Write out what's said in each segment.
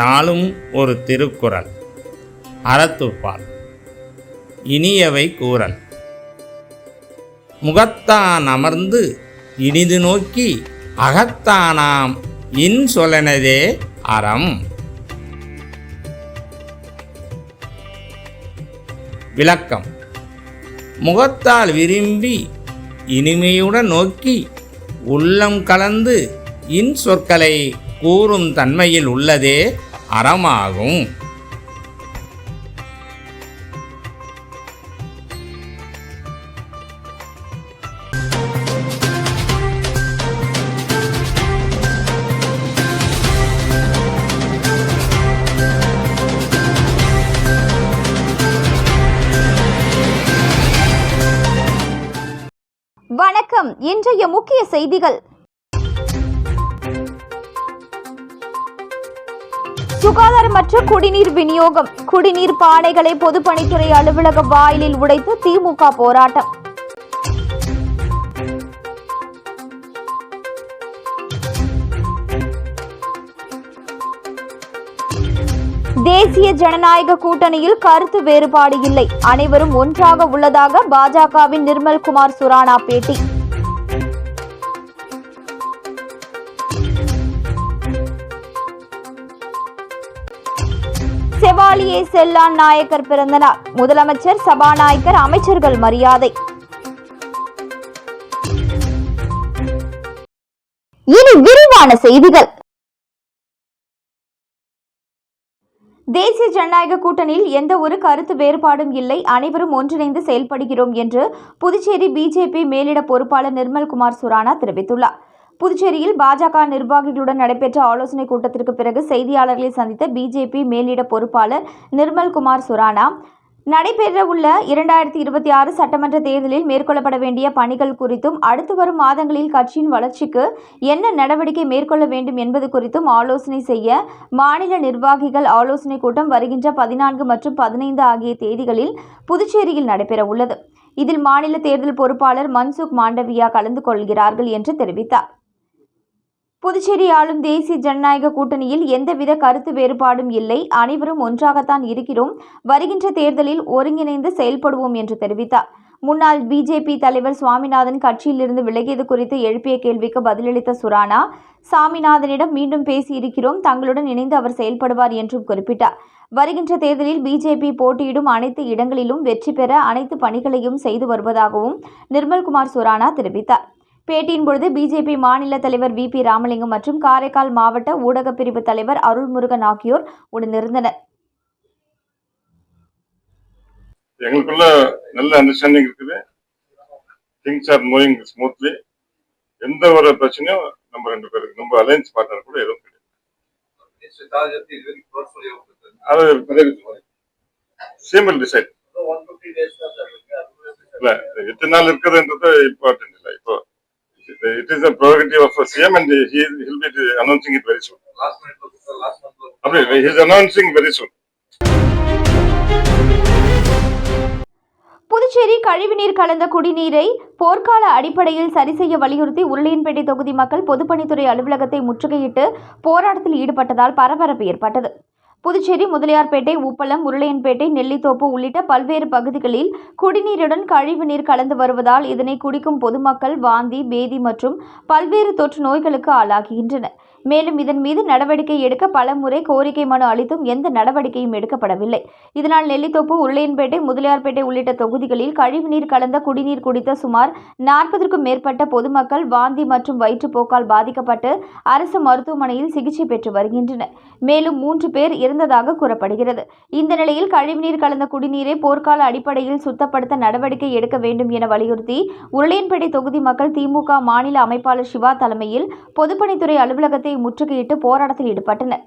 நாளும் ஒரு திருக்குறள். அறத்துப்பால் இனியவை கூறல். முகத்தான் அமர்ந்து இனிது நோக்கி அகத்தானாம் இன் சொலனதே அறம். விளக்கம். முகத்தால் விரும்பி இனிமையுடன் நோக்கி உள்ளம் கலந்து இன் சொற்களை கூறும் தன்மையில் உள்ளதே அறமாகும். வணக்கம். இன்றைய முக்கிய செய்திகள். சுகாதாரமற்ற குடிநீர் விநியோகம். குடிநீர் பானைகளை பொதுப்பணித்துறை அலுவலக வாயிலில் உடைத்து திமுக போராட்டம். தேசிய ஜனநாயக கூட்டணியில் கருத்து வேறுபாடு இல்லை. அனைவரும் ஒன்றாக உள்ளதாக பாஜகவின் நிர்மல் குமார் சுரானா பேட்டி. செவாலியே செல்லான் நாயக்கர் பிறந்தநாள் முதலமைச்சர் சபாநாயகர் அமைச்சர்கள் மரியாதை. இனி விரிவான செய்திகள். தேசிய ஜனநாயக கூட்டணியில் எந்த ஒரு கருத்து வேறுபாடும் இல்லை. அனைவரும் ஒன்றிணைந்து செயல்படுகிறோம் என்று புதுச்சேரி பிஜேபி மேலிட பொறுப்பாளர் நிர்மல்குமார் சுரானா தெரிவித்துள்ளார். புதுச்சேரியில் பாஜக நிர்வாகிகளுடன் நடைபெற்ற ஆலோசனைக் கூட்டத்திற்கு பிறகு செய்தியாளர்களை சந்தித்த பிஜேபி மேலிட பொறுப்பாளர் நிர்மல்குமார் சுரானா நடைபெறவுள்ள இரண்டாயிரத்தி இருபத்தி ஆறு சட்டமன்ற தேர்தலில் மேற்கொள்ளப்பட வேண்டிய பணிகள் குறித்தும் அடுத்து வரும் மாதங்களில் கட்சியின் வளர்ச்சிக்கு என்ன நடவடிக்கை மேற்கொள்ள வேண்டும் என்பது குறித்தும் ஆலோசனை செய்ய மாநில நிர்வாகிகள் ஆலோசனை கூட்டம் வருகின்ற பதினான்கு மற்றும் பதினைந்து ஆகிய தேதிகளில் புதுச்சேரியில் நடைபெறவுள்ளது. இதில் மாநில தேர்தல் பொறுப்பாளர் மன்சுக் மாண்டவியா கலந்து கொள்கிறார்கள் என்று தெரிவித்தார். புதுச்சேரி ஆளும் தேசிய ஜனநாயக கூட்டணியில் எந்தவித கருத்து வேறுபாடும் இல்லை. அனைவரும் ஒன்றாகத்தான் இருக்கிறோம். வருகின்ற தேர்தலில் ஒருங்கிணைந்து செயல்படுவோம் என்று தெரிவித்தார். முன்னாள் பிஜேபி தலைவர் சுவாமிநாதன் கட்சியிலிருந்து விலகியது குறித்து எழுப்பிய கேள்விக்கு பதிலளித்த சுரானா சாமிநாதனிடம் மீண்டும் பேசியிருக்கிறோம். தங்களுடன் இணைந்து அவர் செயல்படுவார் என்றும் குறிப்பிட்டார். வருகின்ற தேர்தலில் பிஜேபி போட்டியிடும் அனைத்து இடங்களிலும் வெற்றி பெற அனைத்து பணிகளையும் செய்து வருவதாகவும் நிர்மல்குமார் சுரானா தெரிவித்தார். பேட்டியின் பொழுது பிஜேபி மாநில தலைவர் வி பி ராமலிங்கம் மற்றும் காரைக்கால் மாவட்ட ஊடகப் பிரிவு தலைவர் அருள்முருகன் ஆகியோர் உடனிருந்தனர் எங்களுக்குள்ள நல்ல அண்டர்ஸ்டாண்டிங் இருக்குது. திங்ஸ் ஆர் மூவிங் ஸ்மூத்லி எந்த ஒரு பிரச்சனையும் நம்ம ரெண்டு பேருக்கு நம்ம அலையன்ஸ் பார்ட்னர் கூட எதுவும் கிடையாது. Mr. Tajati is very portfolio of the அது சேம் வில் டிசைட். இல்ல எத்தனை நாள் இருக்குதுன்றது இம்பார்ட்டன்ட் இல்ல. இப்போ it is a prerogative of CM and he will be announcing it very soon Last minute last month is announcing very soon Puducherry கழிவுநீர் கலந்த குடிநீரை போர்க்கால அடிப்படையில் சரி செய்ய வலியுறுத்தி உருளையன்பேட்டை தொகுதி மக்கள் பொதுப்பணித்துறை அலுவலகத்தை முற்றுகையிட்டு போராட்டத்தில் ஈடுபட்டதால் பரபரப்பு ஏற்பட்டது. புதுச்சேரி முதலியார்பேட்டை உப்பளம் உருளையன்பேட்டை நெல்லித்தோப்பு உள்ளிட்ட பல்வேறு பகுதிகளில் குடிநீருடன் கழிவுநீர் கலந்து வருவதால் இதனை குடிக்கும் பொதுமக்கள் வாந்தி பேதி மற்றும் பல்வேறு தொற்று நோய்களுக்கு ஆளாகின்றனர். மேலும் இதன் மீது நடவடிக்கை எடுக்க பலமுறை கோரிக்கை மனு அளித்தும் எந்த நடவடிக்கையும் எடுக்கப்படவில்லை. இதனால் நெல்லித்தோப்பு உருளையன்பேட்டை முதலியார்பேட்டை உள்ளிட்ட தொகுதிகளில் கழிவுநீர் கலந்த குடிநீர் குடித்த சுமார் நாற்பதற்கும் மேற்பட்ட பொதுமக்கள் வாந்தி மற்றும் வயிற்றுப்போக்கால் பாதிக்கப்பட்டு அரசு மருத்துவமனையில் சிகிச்சை பெற்று வருகின்றனர். மேலும் மூன்று பேர் இறந்ததாக கூறப்படுகிறது. இந்த நிலையில் கழிவுநீர் கலந்த குடிநீரை போர்க்கால அடிப்படையில் சுத்தப்படுத்த நடவடிக்கை எடுக்க வேண்டும் என வலியுறுத்தி உருளையன்பேட்டை தொகுதி மக்கள் திமுக மாநில அமைப்பாளர் சிவா தலைமையில் பொதுப்பணித்துறை அலுவலகத்தை முற்றுகையிட்டு போராட்டத்தில் ஈடுபட்டனர்.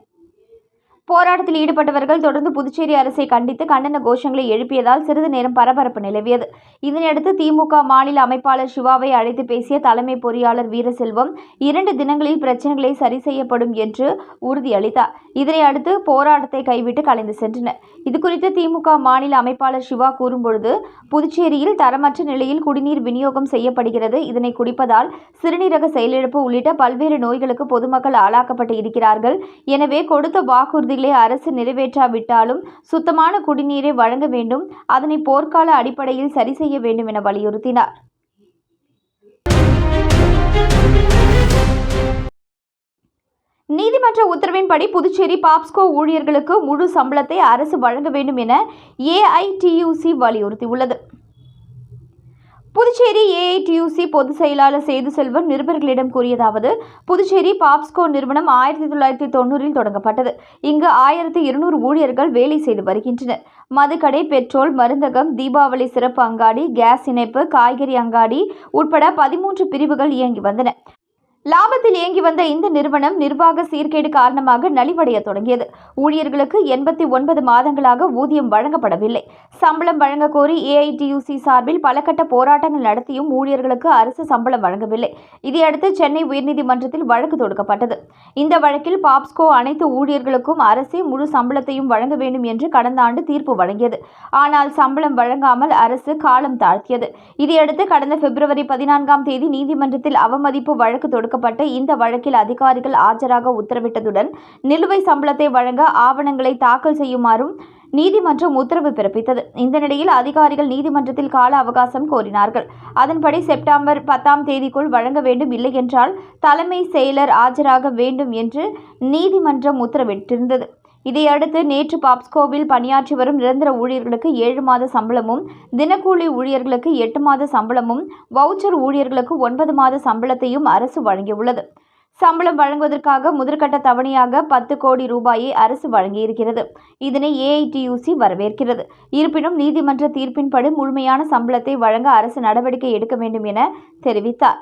போராட்டத்தில் ஈடுபட்டவர்கள் தொடர்ந்து புதுச்சேரி அரசை கண்டித்து கண்டன கோஷங்களை எழுப்பியதால் சிறிது நேரம் பரபரப்பு நிலவியது. இதனையடுத்து திமுக மாநில அமைப்பாளர் சிவாவை அழைத்து பேசிய தலைமை பொறியாளர் வீரசெல்வம் இரண்டு தினங்களில் பிரச்சனைகளை சரி செய்யப்படும் என்று உறுதியளித்தார். இதனை அடுத்து போராட்டத்தை கைவிட்டு கலைந்து சென்றனர். இதுகுறித்து திமுக மாநில அமைப்பாளர் சிவா கூறும்பொழுது புதுச்சேரியில் தரமற்ற நிலையில் குடிநீர் விநியோகம் செய்யப்படுகிறது. இதனை குடிப்பதால் சிறுநீரக செயலிழப்பு உள்ளிட்ட பல்வேறு நோய்களுக்கு பொதுமக்கள் ஆளாக்கப்பட்டு இருக்கிறார்கள். எனவே கொடுத்த வாக்குறுதி வாக்குறுதிகளை அரசு நிறைவேற்றாவிட்டாலும் சுத்தமான குடிநீரை வழங்க வேண்டும் அதனை போர்க்கால அடிப்படையில் சரி செய்ய வேண்டும் என வலியுறுத்தினார். நீதிமன்ற உத்தரவின்படி புதுச்சேரி பாப்ஸ்கோ ஊழியர்களுக்கு முழு சம்பளத்தை அரசு வழங்க வேண்டும் என ஏஐடியூசி வலியுறுத்தியுள்ளது. புதுச்சேரி ஏஐடியூசி பொதுச் செயலாளர் சேது செல்வம் நிருபர்களிடம் கூறியதாவது புதுச்சேரி பாப்ஸ்கோ நிறுவனம் ஆயிரத்தி தொள்ளாயிரத்தி தொண்ணூறில் தொடங்கப்பட்டது. இங்கு ஆயிரத்தி இருநூறு ஊழியர்கள் வேலை செய்து வருகின்றனர். மதுக்கடை பெட்ரோல் மருந்தகம் தீபாவளி சிறப்பு அங்காடி கேஸ் இணைப்பு காய்கறி அங்காடி உட்பட பதிமூன்று பிரிவுகள் இயங்கி வந்தன. லாபத்தில் இயங்கி வந்த இந்த நிறுவனம் நிர்வாக சீர்கேடு காரணமாக நலிவடைய தொடங்கியது. ஊழியர்களுக்கு எண்பத்தி ஒன்பது மாதங்களாக ஊதியம் வழங்கப்படவில்லை. சம்பளம் வழங்க கோரி ஏஐடியூசி சார்பில் பல கட்ட போராட்டங்கள் நடத்தியும் ஊழியர்களுக்கு அரசு சம்பளம் வழங்கவில்லை. இதையடுத்து சென்னை உயர்நீதிமன்றத்தில் வழக்கு தொடுக்கப்பட்டது. இந்த வழக்கில் பாப்ஸ்கோ அனைத்து ஊழியர்களுக்கும் அரசே முழு சம்பளத்தையும் வழங்க வேண்டும் என்று கடந்த ஆண்டு தீர்ப்பு வழங்கியது. ஆனால் சம்பளம் வழங்காமல் அரசு காலம் தாழ்த்தியது. இதையடுத்து கடந்த பிப்ரவரி பதினான்காம் தேதி நீதிமன்றத்தில் அவமதிப்பு வழக்கு கொடுக்கப்பட்ட இந்த வழக்கில் அதிகாரிகள் ஆஜராக உத்தரவிட்டதுடன் நிலுவை சம்பளத்தை வழங்க ஆவணங்களை தாக்கல் செய்யுமாறும் நீதிமன்றம் உத்தரவு பிறப்பித்தது. இந்த நிலையில் அதிகாரிகள் நீதிமன்றத்தில் கால அவகாசம் கோரினார்கள். அதன்படி செப்டம்பர் பத்தாம் தேதிக்குள் வழங்க வேண்டும் இல்லையென்றால் தலைமை செயலர் ஆஜராக வேண்டும் என்று நீதிமன்றம் உத்தரவிட்டிருந்தது. இதையடுத்து நேற்று பாப்ஸ்கோவில் பணியாற்றி வரும் நிரந்தர ஊழியர்களுக்கு ஏழு மாத சம்பளமும் தினக்கூலி ஊழியர்களுக்கு எட்டு மாத சம்பளமும் வவுச்சர் ஊழியர்களுக்கு ஒன்பது மாத சம்பளத்தையும் அரசு வழங்கியுள்ளது. சம்பளம் வழங்குவதற்காக முதற்கட்ட தவணையாக பத்து கோடி ரூபாயை அரசு வழங்கியிருக்கிறது. இதனை ஏஐடியூசி வரவேற்கிறது. இருப்பினும் நீதிமன்ற தீர்ப்பின்படி முழுமையான சம்பளத்தை வழங்க அரசு நடவடிக்கை எடுக்க வேண்டும் என தெரிவித்தார்.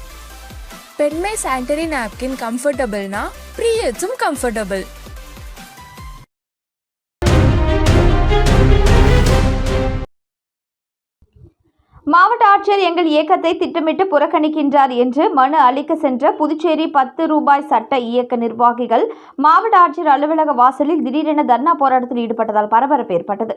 பெண்மை சானிடரி நாப்கின் கம்ஃபர்டபுள்னா ப்ரீயட்ஸும் கம்ஃபர்டபுள் மாவட்ட ஆட்சியர் எங்கள் இயக்கத்தை திட்டமிட்டு புறக்கணிக்கின்றார் என்று மனு அளிக்க சென்ற புதுச்சேரி பத்து ரூபாய் சட்ட இயக்க நிர்வாகிகள் மாவட்ட ஆட்சியர் அலுவலக வாசலில் திடீரென தர்ணா போராட்டத்தில் ஈடுபட்டதால் பரபரப்பு ஏற்பட்டது.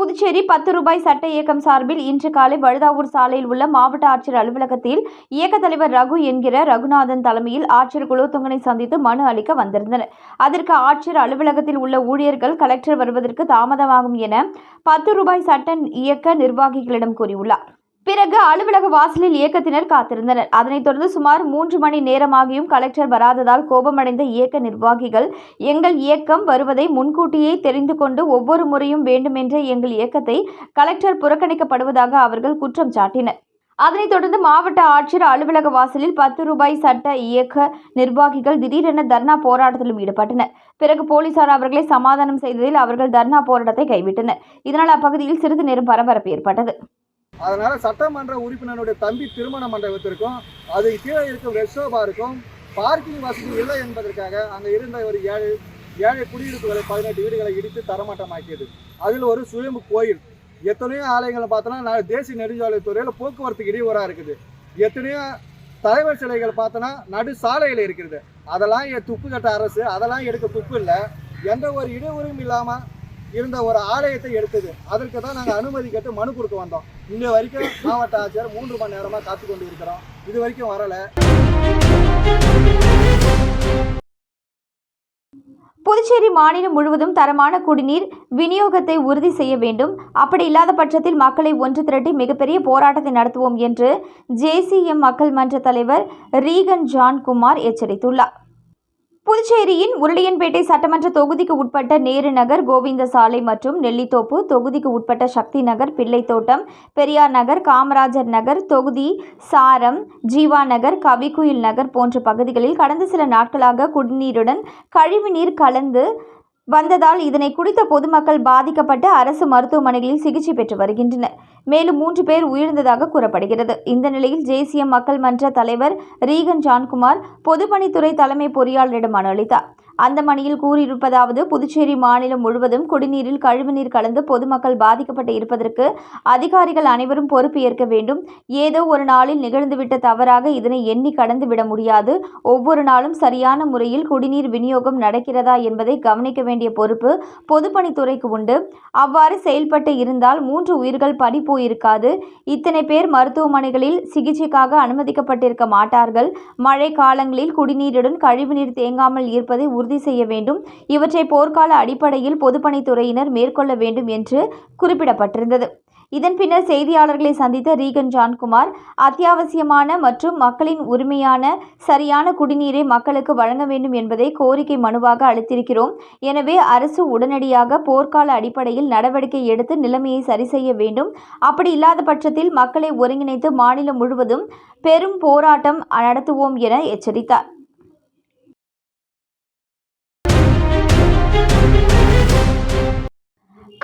புதுச்சேரி பத்து ரூபாய் சட்ட இயக்கம் சார்பில் இன்று காலை வழுதாவூர் சாலையில் உள்ள மாவட்ட ஆட்சியர் அலுவலகத்தில் இயக்க தலைவர் ரகு என்கிற ரகுநாதன் தலைமையில் ஆட்சியர் குலோத்துங்கனை சந்தித்து மனு அளிக்க வந்திருந்தனர். அதற்கு ஆட்சியர் அலுவலகத்தில் உள்ள ஊழியர்கள் கலெக்டர் வருவதற்கு தாமதமாகும் என பத்து ரூபாய் சட்ட இயக்க நிர்வாகிகளிடம் கூறியுள்ளார். பிறகு அலுவலக வாசலில் இயக்கத்தினர் காத்திருந்தனர். அதனைத் தொடர்ந்து சுமார் மூன்று மணி நேரமாகியும் கலெக்டர் வராததால் கோபமடைந்த இயக்க நிர்வாகிகள் எங்கள் இயக்கம் வருவதை முன்கூட்டியே தெரிந்து கொண்டு ஒவ்வொரு முறையும் வேண்டுமென்ற எங்கள் இயக்கத்தை கலெக்டர் புறக்கணிக்கப்படுவதாக அவர்கள் குற்றம் சாட்டினர். அதனைத் தொடர்ந்து மாவட்ட ஆட்சியர் அலுவலக வாசலில் பத்து ரூபாய் சட்ட இயக்க நிர்வாகிகள் திடீரென தர்ணா போராட்டத்திலும் ஈடுபட்டனர். பிறகு போலீசார் அவர்களை சமாதானம் செய்ததில் அவர்கள் தர்ணா போராட்டத்தை கைவிட்டனர். இதனால் அப்பகுதியில் சிறிது நேரம் பரபரப்பு ஏற்பட்டது. அதனால சட்டமன்ற உறுப்பினருடைய தம்பி திருமண மண்டபத்திற்கும் அது கீழே இருக்கும் ரெஸ்டோ பாருக்கும் பார்க்கிங் வசதி இல்லை என்பதற்காக அங்கே இருந்த ஒரு ஏழு ஏழை குடியிருப்புகளை பதினெட்டு வீடுகளை இடித்து தரமட்டமாக்கியது. அதில் ஒரு சுயம்பு கோயில். எத்தனையோ ஆலயங்களை பார்த்தோன்னா நான் தேசிய நெடுஞ்சாலைத்துறையில் போக்குவரத்துக்கு இடையூறாக இருக்குது. எத்தனையோ தலைவர் சிலைகள் பார்த்தோன்னா நடு சாலையில் இருக்கிறது அதெல்லாம் துப்பு கட்ட அரசு அதெல்லாம் எடுக்க துப்பு இல்லை. எந்த ஒரு இடையூறும் இல்லாமல் இருந்த ஒரு ஆலயத்தை எடுத்தது. அதற்கு தான் நாங்கள் அனுமதி கேட்டு மனு கொடுக்க வந்தோம். இங்கே வரைக்கும் மாவட்ட ஆட்சியர் மூன்று மணி நேரமாக காத்து கொண்டு இருக்கிறோம் இது வரைக்கும் வரலை. புதுச்சேரி மாநிலம் முழுவதும் தரமான குடிநீர் விநியோகத்தை உறுதி செய்ய வேண்டும். அப்படி இல்லாத பட்சத்தில் மக்களை ஒன்று திரட்டி மிகப்பெரிய போராட்டத்தை நடத்துவோம் என்று ஜேசிஎம் மக்கள் மன்ற தலைவர் ரீகன் ஜான் குமார் எச்சரித்துள்ளார். புதுச்சேரியின் உருளியன்பேட்டை சட்டமன்ற தொகுதிக்கு உட்பட்ட நேரு நகர் கோவிந்த சாலை மற்றும் நெல்லித்தோப்பு தொகுதிக்கு உட்பட்ட சக்தி நகர் பிள்ளைத்தோட்டம் பெரியார் நகர் காமராஜர் நகர் தொகுதி சாரம் ஜீவா நகர் கவிக்குயில் நகர் போன்ற பகுதிகளில் கடந்த சில நாட்களாக குடிநீருடன் கழிவுநீர் கலந்து வந்ததால் இதனை குடித்த பொதுமக்கள் பாதிக்கப்பட்டு அரசு மருத்துவமனைகளில் சிகிச்சை பெற்று வருகின்றனர். மேலும் மூன்று பேர் உயிர்ந்ததாக கூறப்படுகிறது. இந்த நிலையில் ஜேசிஎம் மக்கள் மன்ற தலைவர் ரீகன் ஜான்குமார் பொதுப்பணித்துறை தலைமை பொறியாளரிடம் மனு அளித்தார். அந்த மணியில் கூறியிருப்பதாவது புதுச்சேரி மாநிலம் முழுவதும் குடிநீரில் கழிவுநீர் கலந்து பொதுமக்கள் பாதிக்கப்பட்டு இருப்பதற்கு அதிகாரிகள் அனைவரும் பொறுப்பு ஏற்க வேண்டும். ஏதோ ஒரு நாளில் நிகழ்ந்துவிட்ட தவறாக இதனை எண்ணி கடந்து விட முடியாது. ஒவ்வொரு நாளும் சரியான முறையில் குடிநீர் விநியோகம் நடக்கிறதா என்பதை கவனிக்க வேண்டிய பொறுப்பு பொதுப்பணித்துறைக்கு உண்டு. அவ்வாறு செயல்பட்டு இருந்தால் மூன்று உயிர்கள் பறி இருக்காது இத்தனை பேர் மருத்துவமனைகளில் சிகிச்சைக்காக அனுமதிக்கப்பட்டிருக்க மாட்டார்கள். மழை காலங்களில் குடிநீருடன் கழிவுநீர் தேங்காமல் இருப்பதை உறுதி செய்ய வேண்டும். இவற்றை போர்க்கால அடிப்படையில் பொதுப்பணித்துறையினர் மேற்கொள்ள வேண்டும் என்று குறிப்பிடப்பட்டிருந்தது. இதன் பின்னர் செய்தியாளர்களை சந்தித்த ரீகன் ஜான்குமார் அத்தியாவசியமான மற்றும் மக்களின் உரிமையான சரியான குடிநீரை மக்களுக்கு வழங்க வேண்டும் என்பதை கோரிக்கை மனுவாக அளித்திருக்கிறோம். எனவே அரசு உடனடியாக போர்க்கால அடிப்படையில் நடவடிக்கை எடுத்து நிலைமையை சரி செய்ய வேண்டும். அப்படி இல்லாத பட்சத்தில் மக்களை ஒருங்கிணைத்து மாநிலம் முழுவதும் பெரும் போராட்டம் நடத்துவோம் என எச்சரித்தார்.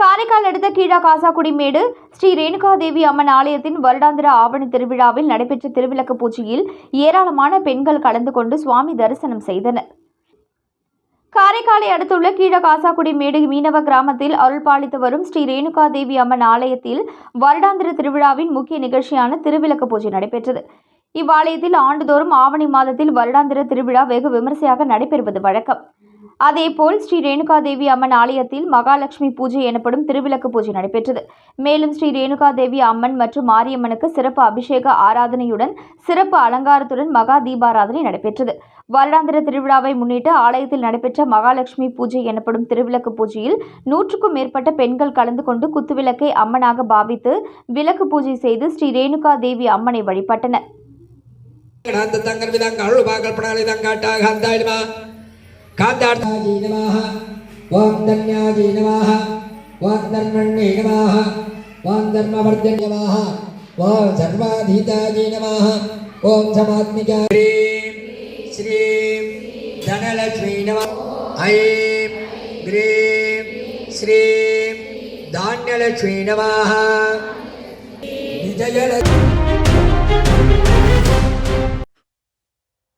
காரைக்கால் அடுத்த கீழா காசாக்குடிமேடு ஸ்ரீ ரேணுகாதேவி அம்மன் ஆலயத்தின் வருடாந்திர ஆவணி திருவிழாவில் நடைபெற்ற திருவிளக்கு பூஜையில் ஏராளமான பெண்கள் கலந்து கொண்டு சுவாமி தரிசனம் செய்தனர். காரைக்காலை அடுத்துள்ள கீழ காசாக்குடி மேடு மீனவ கிராமத்தில் அருள் பாலித்து வரும் ஸ்ரீ ரேணுகாதேவி அம்மன் ஆலயத்தில் வருடாந்திர திருவிழாவின் முக்கிய நிகழ்ச்சியான திருவிளக்கு பூஜை நடைபெற்றது. இவ்வாலயத்தில் ஆண்டுதோறும் ஆவணி மாதத்தில் வருடாந்திர திருவிழா வெகு விமரிசையாக நடைபெறுவது வழக்கம். அதேபோல் ஸ்ரீ ரேணுகாதேவி அம்மன் ஆலயத்தில் மகாலட்சுமி பூஜை எனப்படும் திருவிளக்கு பூஜை நடைபெற்றது. மேலும் ஸ்ரீ ரேணுகாதேவி அம்மன் மற்றும் மாரியம்மனுக்கு சிறப்பு அபிஷேக ஆராதனையுடன் சிறப்பு அலங்காரத்துடன் மகா தீபாராதனை நடைபெற்றது. வருடாந்திர திருவிழாவை முன்னிட்டு ஆலயத்தில் நடைபெற்ற மகாலட்சுமி பூஜை எனப்படும் திருவிளக்கு பூஜையில் நூற்றுக்கும் மேற்பட்ட பெண்கள் கலந்து கொண்டு குத்துவிளக்கை அம்மனாக பாவித்து விளக்கு பூஜை செய்து ஸ்ரீ ரேணுகா தேவி அம்மனை வழிபட்டனர். కాద్దార్థాయే నమః. వాగ్ధన్యాయే నమః. వాగ్ధర్మణ్యే నమః. వాగ్ధర్మవర్ధన్య నమః వాగ్ సర్వాధీతాయే నమః. ఓం సమాత్మికా హ్రీం శ్రీం ధనలక్ష్మీ నమ ఐం హ్రీం శ్రీం ధాన్యలక్ష్మీ నమః. విజయలక్ష్మీ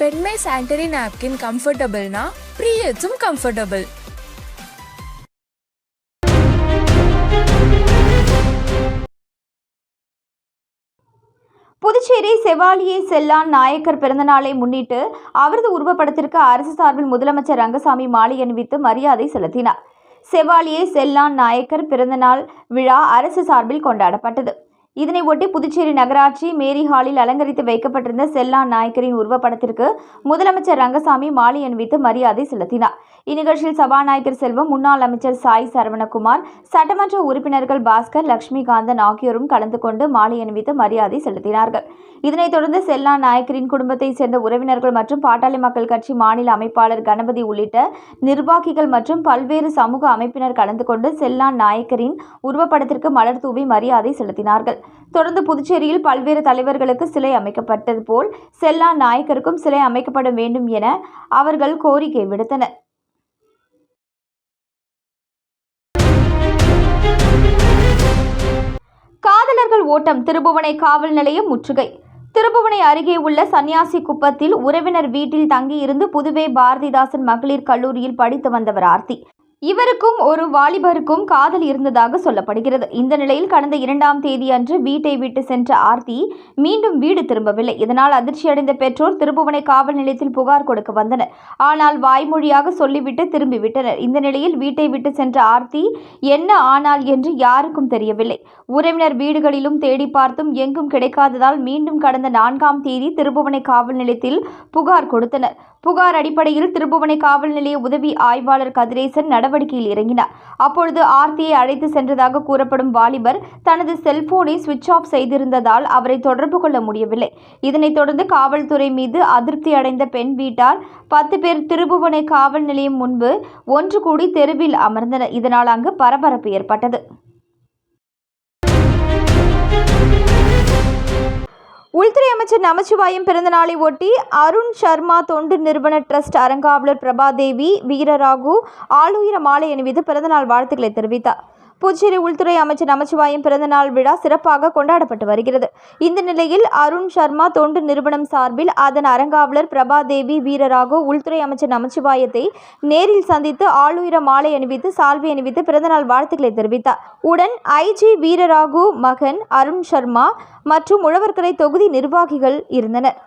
பெண்மை சானிட்டரி நாப்கின் கம்ஃபர்டபுள்னா ப்ரீயட்ஸும் கம்ஃபர்டபுள். புதுச்சேரி செவாலியை செல்லான் நாயக்கர் பிறந்தநாளை முன்னிட்டு அவரது உருவப்படத்திற்கு அரசு சார்பில் முதலமைச்சர் ரங்கசாமி மாலை அணிவித்து மரியாதை செலுத்தினார். செவாலியை செல்லான் நாயக்கர் பிறந்தநாள் விழா அரசு சார்பில் கொண்டாடப்பட்டது. இதனை ஒட்டி புதுச்சேரி நகராட்சி மேரி ஹாலில் அலங்கரித்து வைக்கப்பட்டிருந்த செல்லான் நாயக்கரின் உருவப்படத்திற்கு முதலமைச்சர் ரங்கசாமி மாலை அணிவித்து மரியாதை செலுத்தினார். இந்நிகழ்ச்சியில் சபாநாயகர் செல்வம் முன்னாள் அமைச்சர் சாய் சரவணகுமார் சட்டமன்ற உறுப்பினர்கள் பாஸ்கர் லட்சுமிகாந்தன் ஆகியோரும் கலந்து கொண்டு மாலை அணிவித்து மரியாதை செலுத்தினார்கள். இதனைத் தொடர்ந்து செல்லா நாயக்கரின் குடும்பத்தைச் சேர்ந்த உறவினர்கள் மற்றும் பாட்டாளி மக்கள் கட்சி மாநில அமைப்பாளர் கணபதி உள்ளிட்ட நிர்வாகிகள் மற்றும் பல்வேறு சமூக அமைப்பினர் கலந்து கொண்டு செல்லான் நாயக்கரின் உருவப்படத்திற்கு மலர் தூவி மரியாதை செலுத்தினார்கள். தொடர்ந்து புதுச்சேரியில் பல்வேறு தலைவர்களுக்கு சிலை அமைக்கப்பட்டது போல் செல்லா நாயக்கருக்கும் சிலை அமைக்கப்பட வேண்டும் என அவர்கள் கோரிக்கை விடுத்தனர். காதலர்கள் ஓட்டம் திருபுவனை காவல் நிலையம் முற்றுகை. திருபுவனை அருகே உள்ள சன்னியாசி குப்பத்தில் உறவினர் வீட்டில் தங்கியிருந்து புதுவை பாரதிதாசன் மகளிர் கல்லூரியில் படித்து வந்தவர் ஆர்த்தி. இவருக்கும் ஒரு வாலிபருக்கும் காதல் இருந்ததாக சொல்லப்படுகிறது. இந்த நிலையில் கடந்த இரண்டாம் தேதி அன்று வீட்டை விட்டு சென்ற ஆர்த்தி மீண்டும் வீடு திரும்பவில்லை. இதனால் அதிர்ச்சியடைந்த பெற்றோர் திருபுவனை காவல் நிலையத்தில் புகார் கொடுக்க வந்தனர். ஆனால் வாய்மொழியாக சொல்லிவிட்டு திரும்பிவிட்டனர். இந்த நிலையில் வீட்டை விட்டு சென்ற ஆர்த்தி என்ன ஆனால் என்று யாருக்கும் தெரியவில்லை. உறவினர் வீடுகளிலும் தேடி பார்த்தும் எங்கும் கிடைக்காததால் மீண்டும் கடந்த நான்காம் தேதி திருபுவனை காவல் நிலையத்தில் புகார் கொடுத்தனர். புகார் அடிப்படையில் திருபுவனை காவல் நிலைய உதவி ஆய்வாளர் கதிரேசன் நடவடிக்கையில் இறங்கினார். அப்பொழுது ஆர்த்தியை அழைத்து சென்றதாக கூறப்படும் வாலிபர் தனது செல்போனை சுவிட்ச் ஆஃப் செய்திருந்ததால் அவரை தொடர்பு கொள்ள முடியவில்லை. இதனைத் தொடர்ந்து காவல்துறை மீது அதிருப்தி அடைந்த பெண் வீட்டார் பத்து பேர் திருபுவனை காவல் நிலையம் முன்பு ஒன்று கூடி தெருவில் அமர்ந்தனர். இதனால் அங்கு பரபரப்பு ஏற்பட்டது. உள்துறை அமைச்சர் நமச்சிவாயம் பிறந்தநாளை ஒட்டி அருண் சர்மா தொண்டு நிறுவன ட்ரஸ்ட் அறங்காவலர் பிரபாதேவி வீரராகு ஆளுயர மாலை அணிவித்து பிறந்தநாள் வாழ்த்துக்களை தெரிவித்தார். புதுச்சேரி உள்துறை அமைச்சர் நமச்சிவாயம் பிறந்தநாள் விழா சிறப்பாக கொண்டாடப்பட்டு வருகிறது. இந்த நிலையில் அருண் சர்மா தொண்டு நிறுவனம் சார்பில் அதன் அறங்காவலர் பிரபாதேவி வீரராகு உள்துறை அமைச்சர் நமச்சிவாயத்தை நேரில் சந்தித்து ஆளுயர மாலை அணிவித்து சால்வை அணிவித்து பிறந்தநாள் வாழ்த்துக்களை தெரிவித்தார். உடன் ஐஜி வீரராகு மகன் அருண் சர்மா மற்றும் உழவர்கரை தொகுதி நிர்வாகிகள் இருந்தனர்.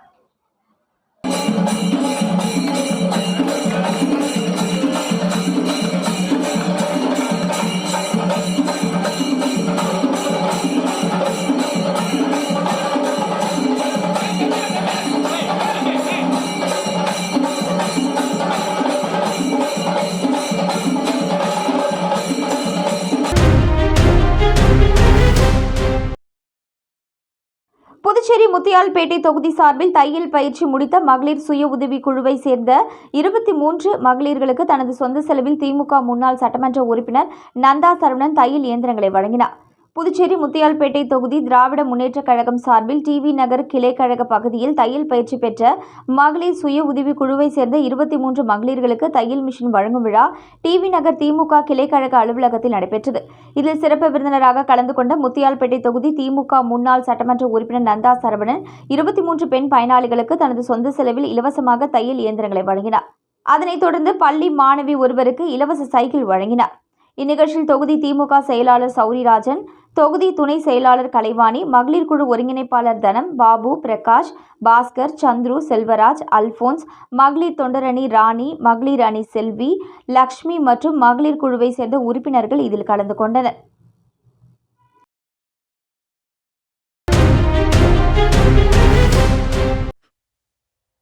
புதுச்சேரி முத்தியால்பேட்டை தொகுதி சார்பில் தையல் பயிற்சி முடித்த மகளிர் சுய உதவி குழுவை சேர்ந்த இருபத்தி மூன்று மகளிர்களுக்கு தனது சொந்த செலவில் திமுக முன்னாள் சட்டமன்ற உறுப்பினர் நந்தா சரவணன் தையல் இயந்திரங்களை வழங்கினார். புதுச்சேரி முத்தியால்பேட்டை தொகுதி திராவிட முன்னேற்றக் கழகம் சார்பில் டிவி நகர் கிளை கழக பகுதியில் தையல் பயிற்சி பெற்ற மகளிர் சுய உதவி குழுவை சேர்ந்த இருபத்தி மூன்று மகளிர்களுக்கு தையல் மிஷின் வழங்கும் விழா டிவி நகர் திமுக கிளை கழக அலுவலகத்தில் நடைபெற்றது. இதில் சிறப்பு விருந்தினராக கலந்து கொண்ட முத்தியால்பேட்டை தொகுதி திமுக முன்னாள் சட்டமன்ற உறுப்பினர் நந்தா சரவணன் இருபத்தி மூன்று பெண் பயனாளிகளுக்கு தனது சொந்த செலவில் இலவசமாக தையல் இயந்திரங்களை வழங்கினார். அதனைத் தொடர்ந்து பள்ளி மாணவி ஒருவருக்கு இலவச சைக்கிள் வழங்கினார். இந்நிகழ்ச்சியில் தொகுதி திமுக செயலாளர் சௌரிராஜன் தொகுதி துணை செயலாளர் கலைவாணி மகளிர் குழு ஒருங்கிணைப்பாளர் தனம் பாபு பிரகாஷ் பாஸ்கர் சந்துரு செல்வராஜ் அல்போன்ஸ் மகளிர் தொண்டரணி ராணி மகளிர் அணி செல்வி லக்ஷ்மி மற்றும் மகளிர் குழுவை சேர்ந்த உறுப்பினர்கள் இதில் கலந்து கொண்டனர்.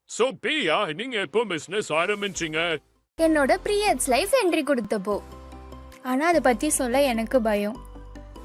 So பிரியா நீங்க எப்போ பிசினஸ் ஆரம்பிச்சீங்க? என்னோட ப்ரீயட்ஸ் லைஃப் என்ட்ரி கொடுத்தப்போ. ஆனால் அதை பற்றி சொல்ல எனக்கு பயம்.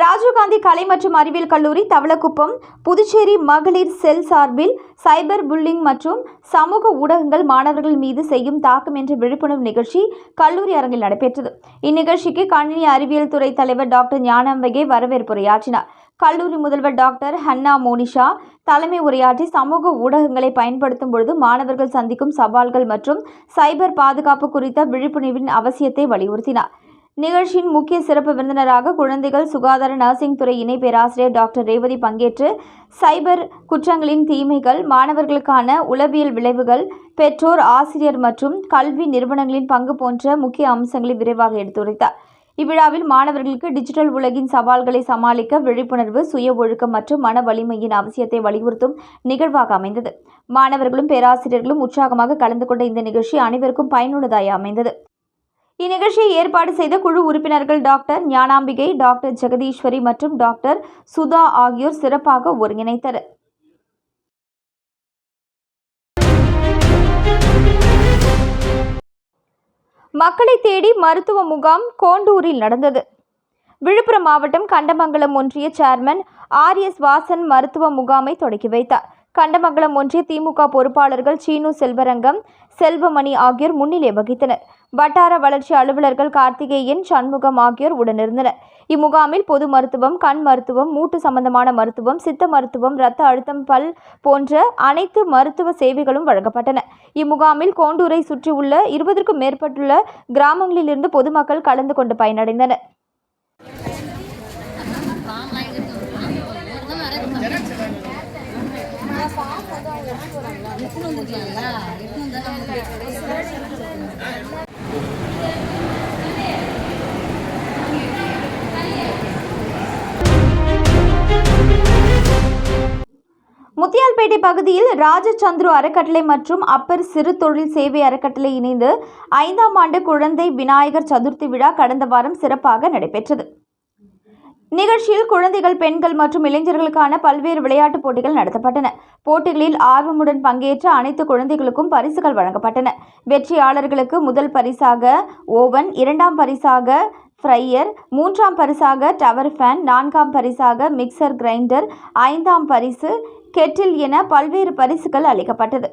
ராஜீவ்காந்தி கலை மற்றும் அறிவியல் கல்லூரி தவளக்குப்பம் புதுச்சேரி மகளிர் செல் சார்பில் சைபர் புல்லிங் மற்றும் சமூக ஊடகங்கள் மாணவர்கள் மீது செய்யும் தாக்கம் என்ற விழிப்புணர்வு நிகழ்ச்சி கல்லூரி அரங்கில் நடைபெற்றது. இந்நிகழ்ச்சிக்கு கணினி அறிவியல் துறை தலைவர் டாக்டர் ஞானம்பகே வரவேற்புரையாற்றினார். கல்லூரி முதல்வர் டாக்டர் ஹன்னா மோனிஷா தலைமை உரையாற்றி சமூக ஊடகங்களை பயன்படுத்தும் பொழுது மாணவர்கள் சந்திக்கும் சவால்கள் மற்றும் சைபர் பாதுகாப்பு குறித்த விழிப்புணர்வின் அவசியத்தை வலியுறுத்தினார். நிகழ்ச்சியின் முக்கிய சிறப்பு விருந்தினராக குழந்தைகள் சுகாதார நர்சிங் துறை இணை பேராசிரியர் டாக்டர் ரேவதி பங்கேற்று சைபர் குற்றங்களின் தீமைகள் மாணவர்களுக்கான உளவியல் விளைவுகள் பெற்றோர் ஆசிரியர் மற்றும் கல்வி நிறுவனங்களின் பங்கு போன்ற முக்கிய அம்சங்களை விரைவாக எடுத்துரைத்தார். இவ்விழாவில் மாணவர்களுக்கு டிஜிட்டல் உலகின் சவால்களை சமாளிக்க விழிப்புணர்வு சுய ஒழுக்கம் மற்றும் மன வலிமையின் அவசியத்தை வலியுறுத்தும் நிகழ்வாக அமைந்தது. மாணவர்களும் பேராசிரியர்களும் உற்சாகமாக கலந்து கொண்ட இந்த நிகழ்ச்சி அனைவருக்கும் பயனுள்ளதாய் அமைந்தது. இந்நிகழ்ச்சியை ஏற்பாடு செய்த குழு உறுப்பினர்கள் டாக்டர் ஞானாம்பிகை டாக்டர் ஜெகதீஸ்வரி மற்றும் டாக்டர் சுதா ஆகியோர் சிறப்பாக ஒருங்கிணைத்தனர் மக்களை தேடி மருத்துவ முகாம் கோண்டூரில் நடந்தது. விழுப்புரம் மாவட்டம் கண்டமங்கலம் ஒன்றிய சேர்மன் ஆர் எஸ் வாசன் மருத்துவ முகாமை தொடக்கி வைத்தார். கண்டமங்கலம் ஒன்றிய திமுக பொறுப்பாளர்கள் சீனு செல்வரங்கம் செல்வமணி ஆகியோர் முன்னிலை வகித்தனர். வட்டார வளர்ச்சி அலுவலர்கள் கார்த்திகேயன் சண்முகம் ஆகியோர் உடனிருந்தனர். இம்முகாமில் பொது மருத்துவம் கண் மருத்துவம் மூட்டு சம்பந்தமான மருத்துவம் சித்த மருத்துவம் இரத்த அழுத்தம் பல் போன்ற அனைத்து மருத்துவ சேவைகளும் வழங்கப்பட்டன. இம்முகாமில் கோண்டூரை சுற்றியுள்ள இருபதற்கும் மேற்பட்டுள்ள கிராமங்களிலிருந்து பொதுமக்கள் கலந்து கொண்டு பயனடைந்தனர். முத்தியால்பேட்டை பகுதியில் ராஜச்சந்திரு அறக்கட்டளை மற்றும் அப்பர் சிறு தொழில் சேவை அறக்கட்டளை இணைந்து ஐந்தாம் ஆண்டு குழந்தை விநாயகர் சதுர்த்தி விழா கடந்த வாரம் சிறப்பாக நடைபெற்றது. நிகழ்ச்சியில் குழந்தைகள் பெண்கள் மற்றும் இளைஞர்களுக்கான பல்வேறு விளையாட்டுப் போட்டிகள் நடத்தப்பட்டன. போட்டிகளில் ஆர்வமுடன் பங்கேற்ற அனைத்து குழந்தைகளுக்கும் பரிசுகள் வழங்கப்பட்டன. வெற்றியாளர்களுக்கு முதல் பரிசாக ஓவன் இரண்டாம் பரிசாக ஃப்ரையர் மூன்றாம் பரிசாக டவர் ஃபேன் நான்காம் பரிசாக மிக்சர் கிரைண்டர் ஐந்தாம் பரிசு கெட்டில் என பல்வேறு பரிசுகள் அளிக்கப்பட்டது.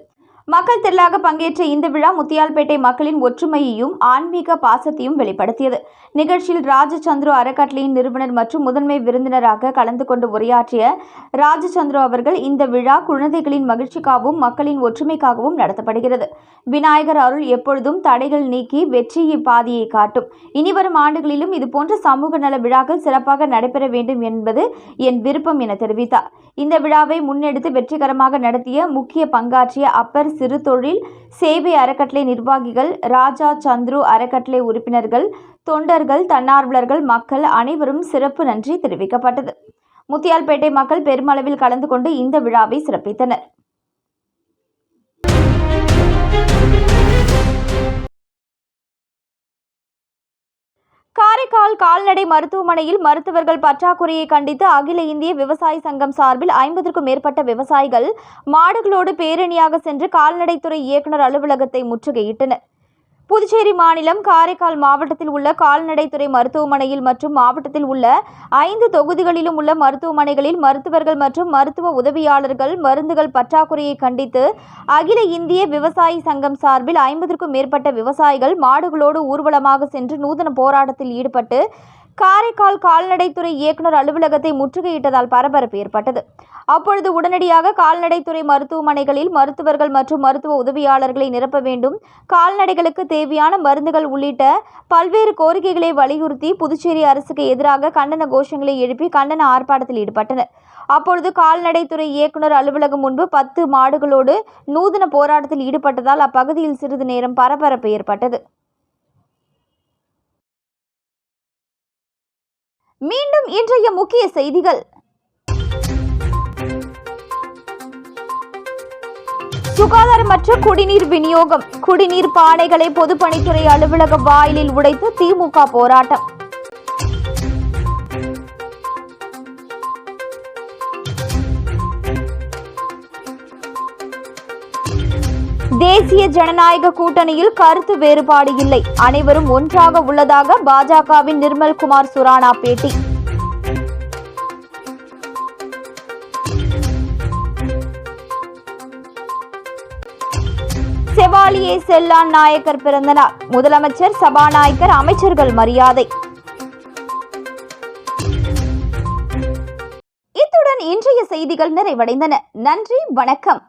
மக்கள் திரளாக பங்கேற்ற இந்த விழா முத்தியால்பேட்டை மக்களின் ஒற்றுமையையும் ஆன்மீக பாசத்தையும் வெளிப்படுத்தியது. நிகழ்ச்சியில் ராஜச்சந்திரு அறக்கட்டளையின் நிறுவனர் மற்றும் முதன்மை விருந்தினராக கலந்து கொண்டு உரையாற்றிய ராஜச்சந்திரு அவர்கள் இந்த விழா குழந்தைகளின் மகிழ்ச்சிக்காகவும் மக்களின் ஒற்றுமைக்காகவும் நடத்தப்படுகிறது. விநாயகர் அருள் எப்பொழுதும் தடைகள் நீக்கி வெற்றியை பாதியை காட்டும். இனிவரும் ஆண்டுகளிலும் இதுபோன்ற சமூக நல விழாக்கள் சிறப்பாக நடைபெற வேண்டும் என்பது என் விருப்பம் என தெரிவித்தார். இந்த விழாவை முன்னெடுத்து வெற்றிகரமாக நடத்திய முக்கிய பங்காற்றிய அப்பர் சிறு தொழில் சேவை அறக்கட்டளை நிர்வாகிகள் ராஜா சந்துரு அறக்கட்டளை உறுப்பினர்கள் தொண்டர்கள் தன்னார்வலர்கள் மக்கள் அனைவரும் சிறப்பு நன்றி தெரிவிக்கப்பட்டது. முத்தியால்பேட்டை மக்கள் பெருமளவில் கலந்து கொண்டு இந்த விழாவை சிறப்பித்தனர். காரைக்கால் கால்நடை மருத்துவமனையில் மருத்துவர்கள் பற்றாக்குறையை கண்டித்து அகில இந்திய விவசாய சங்கம் சார்பில் ஐம்பதற்கும் மேற்பட்ட விவசாயிகள் மாடுகளோடு பேரணியாக சென்று கால்நடைத்துறை இயக்குநர் அலுவலகத்தை முற்றுகையிட்டனர். புதுச்சேரி மாநிலம் காரைக்கால் மாவட்டத்தில் உள்ள கால்நடைத்துறை மருத்துவமனையில் மற்றும் மாவட்டத்தில் உள்ள ஐந்து தொகுதிகளிலும் உள்ள மருத்துவமனைகளில் மருத்துவர்கள் மற்றும் மருத்துவ உதவியாளர்கள் மருந்துகள் பற்றாக்குறையை கண்டித்து அகில இந்திய விவசாயி சங்கம் சார்பில் ஐம்பதற்கும் மேற்பட்ட விவசாயிகள் மாடுகளோடு ஊர்வலமாக சென்று நூதன போராட்டத்தில் ஈடுபட்டு காரைக்கால் கால்நடைத்துறை இயக்குநர் அலுவலகத்தை முற்றுகையிட்டதால் பரபரப்பு ஏற்பட்டது. அப்பொழுது உடனடியாக கால்நடைத்துறை மருத்துவமனைகளில் மருத்துவர்கள் மற்றும் மருத்துவ உதவியாளர்களை நிரப்ப வேண்டும். கால்நடைகளுக்கு தேவையான மருந்துகள் உள்ளிட்ட பல்வேறு கோரிக்கைகளை வலியுறுத்தி புதுச்சேரி அரசுக்கு எதிராக கண்டன கோஷங்களை எழுப்பி கண்டன ஆர்ப்பாட்டத்தில் ஈடுபட்டனர். அப்பொழுது கால்நடைத்துறை இயக்குநர் அலுவலகம் முன்பு பத்து மாடுகளோடு நூதன போராட்டத்தில் ஈடுபட்டதால் அப்பகுதியில் சிறிது நேரம் பரபரப்பு ஏற்பட்டது. மீண்டும் இன்றைய முக்கிய செய்திகள். சுகாதாரமற்ற குடிநீர் விநியோகம். குடிநீர் பானைகளை பொதுப்பணித்துறை அலுவலக வாயிலில் உடைத்து திமுக போராட்டம். தேசிய ஜனநாயக கூட்டணியில் கருத்து வேறுபாடு இல்லை. அனைவரும் ஒன்றாக உள்ளதாக பாஜகவின் நிர்மல்குமார் சுரானா பேட்டி. செவாலியே செல்லான் நாயக்கர் பிறந்தநாள். முதலமைச்சர் சபாநாயகர் அமைச்சர்கள் மரியாதை. இத்துடன் இன்றைய செய்திகள் நிறைவடைந்தன. நன்றி வணக்கம்.